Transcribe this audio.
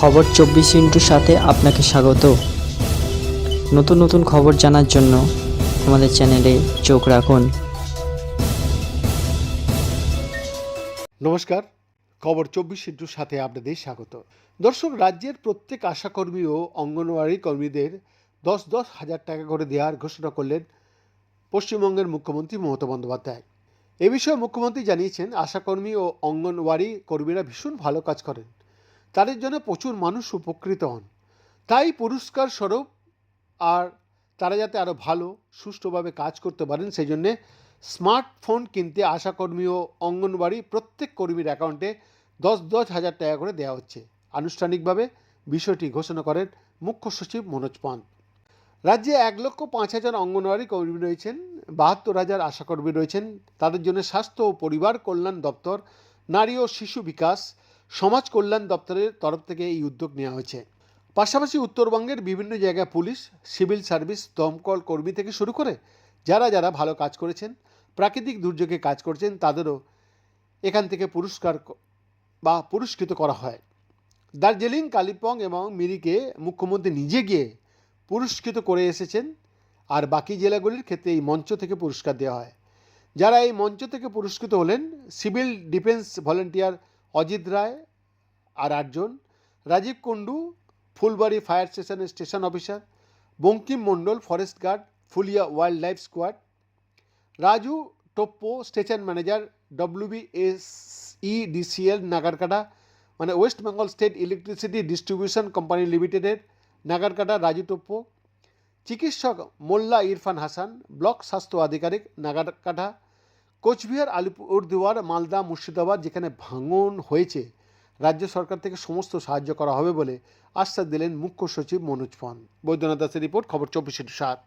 খবর চব্বিশ ইন্টুর সাথে আপনাকে স্বাগত। নতুন নতুন খবর জানার জন্য আমাদের চ্যানেলে চোখ রাখুন। নমস্কার, খবর চব্বিশ ইন্টুর সাথে আপনাদের স্বাগত। দর্শক, রাজ্যের প্রত্যেক আশাকর্মী ও অঙ্গনওয়াড়ি কর্মীদের দশ দশ হাজার টাকা করে দেওয়ার ঘোষণা করলেন পশ্চিমবঙ্গের মুখ্যমন্ত্রী মমতা বন্দ্যোপাধ্যায়। এ বিষয়ে মুখ্যমন্ত্রী জানিয়েছেন, আশাকর্মী ও অঙ্গনওয়াড়ি কর্মীরা ভীষণ ভালো কাজ করেন। তাদের জন্য প্রচুর মানুষ উপকৃত হন। তাই পুরস্কার স্বরূপ আর তারা যাতে আরও ভালো, সুষ্ঠুভাবে কাজ করতে পারেন, সেই জন্যে স্মার্টফোন কিনতে আশাকর্মী ও অঙ্গনবাড়ি প্রত্যেক কর্মীর অ্যাকাউন্টে দশ দশ হাজার টাকা করে দেওয়া হচ্ছে। আনুষ্ঠানিকভাবে বিষয়টি ঘোষণা করেন মুখ্য সচিব মনোজ পান রাজ্যে এক লক্ষ পাঁচ হাজার অঙ্গনওয়াড়ি কর্মী রয়েছেন, বাহাত্তর হাজার আশাকর্মী রয়েছেন। তাদের জন্য স্বাস্থ্য ও পরিবার কল্যাণ দপ্তর, নারী ও শিশু বিকাশ সমাজ কল্যাণ দপ্তরের তরফ থেকে এই উদ্যোগ নেওয়া হয়েছে। পাশাপাশি উত্তরবঙ্গের বিভিন্ন জায়গায় পুলিশ, সিভিল সার্ভিস, দমকল কর্মী থেকে শুরু করে যারা যারা ভালো কাজ করেছেন, প্রাকৃতিক দুর্যোগে কাজ করছেন, তাদেরও এখান থেকে পুরস্কার বা পুরস্কৃত করা হয়। দার্জিলিং, কালিম্পং এবং মিরিকে মুখ্যমন্ত্রী নিজে গিয়ে পুরস্কৃত করে এসেছেন আর বাকি জেলাগুলির ক্ষেত্রে এই মঞ্চ থেকে পুরস্কার দেওয়া হয়। যারা এই মঞ্চ থেকে পুরস্কৃত হলেন, civil defence volunteer Ajit Roy আর আটজন, রাজীব কুণ্ডু, ফুলবাড়ি ফায়ার স্টেশনের station officer, Bankim Mondal, forest guard, Phulia wild life squad, Raju Toppo, station manager WB S EDCL Nagrakata মানে West Bengal state electricity distribution company লিমিটেডের নাগারকাটা, রাজু টোপ্পো, চিকিৎসক মোল্লা ইরফান হাসান, ব্লক স্বাস্থ্য আধিকারিক, নাগারকাটা কোচবিহার আলিপুরদুয়ার মালদা, মুর্শিদাবাদ যেখানে ভাঙন হয়েছে, রাজ্য সরকার থেকে সমস্ত সাহায্য করা হবে বলে আশ্বাস দিলেন মুখ্য সচিব মনোজ পান বৈদ্যনাথ দাসের রিপোর্ট, খবর চব্বিশ সাত।